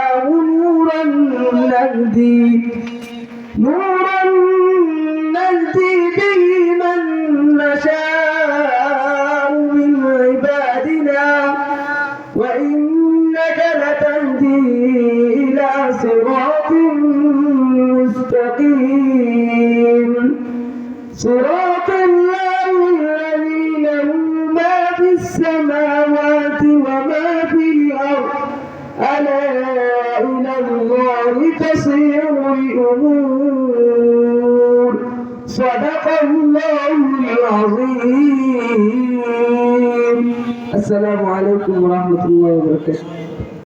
جعلناه نورا نهدي. نورا نهدي به من نشاء من عبادنا. وإنك لتهدي إلى صراط مستقيم. صراط الله الذي له ما في السماوات وما في الأرض. ألا الله تصير الأمور. صدق الله العظيم. السلام عليكم ورحمة الله وبركاته.